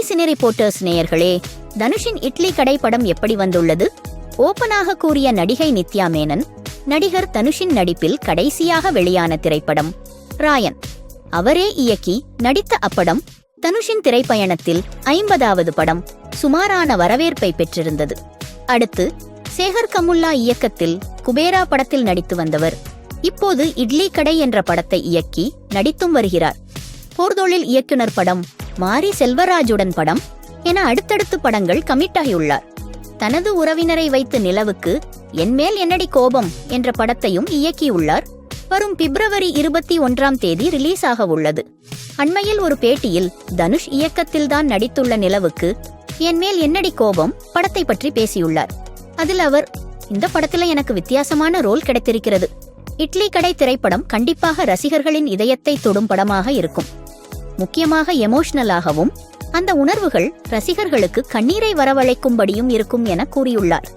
Hi cine reporters நேயர்களே தனுஷின் இட்லி கடை படம் எப்படி வந்துள்ளது? ஓப்பனாக கூறிய நடிகை நித்யா மேனன் நடிகர் தனுஷின் நடிப்பில் கடைசியாக வெளியான திரைப்படம் ராயன். அவரே இயக்கி நடித்த அப்படம் தனுஷின் திரைப்பயணத்தில் ஐம்பதாவது படம் சுமாரான வரவேற்பை பெற்றிருந்தது. அடுத்து சேகர் கமுல்லா இயக்கத்தில் குபேரா படத்தில் நடித்து வந்தவர். இப்போது இட்லி கடை என்ற படத்தை இயக்கி நடித்தும் வருகிறார். போர்தொழில் இயக்குனர் படம் மாரி செல்வராஜுடன் படம் என அடுத்தடுத்து படங்கள் கமிட் ஆகியுள்ளார் தனது உறவினரை வைத்து நிலவுக்கு என்மேல் என்னடி கோபம் என்ற படத்தையும் இயக்கியுள்ளார். வரும் பிப்ரவரி இருபத்தி ஒன்றாம் தேதி ரிலீஸ் ஆக உள்ளது. அண்மையில் ஒரு பேட்டியில் தனுஷ் இயக்கத்தில்தான் நடித்துள்ள நிலவுக்கு என்மேல் என்னடி கோபம் படத்தை பற்றி பேசியுள்ளார். அதில் அவர் இந்த படத்துல எனக்கு வித்தியாசமான ரோல் கிடைத்திருக்கிறது. இட்லி கடை திரைப்படம் கண்டிப்பாக ரசிகர்களின் இதயத்தை தொடும் படமாக இருக்கும். முக்கியமாக எமோஷனலாகவும் அந்த உணர்வுகள் ரசிகர்களுக்கு கண்ணீரை வரவழைக்கும்படியும் இருக்கும் என கூறியுள்ளார்.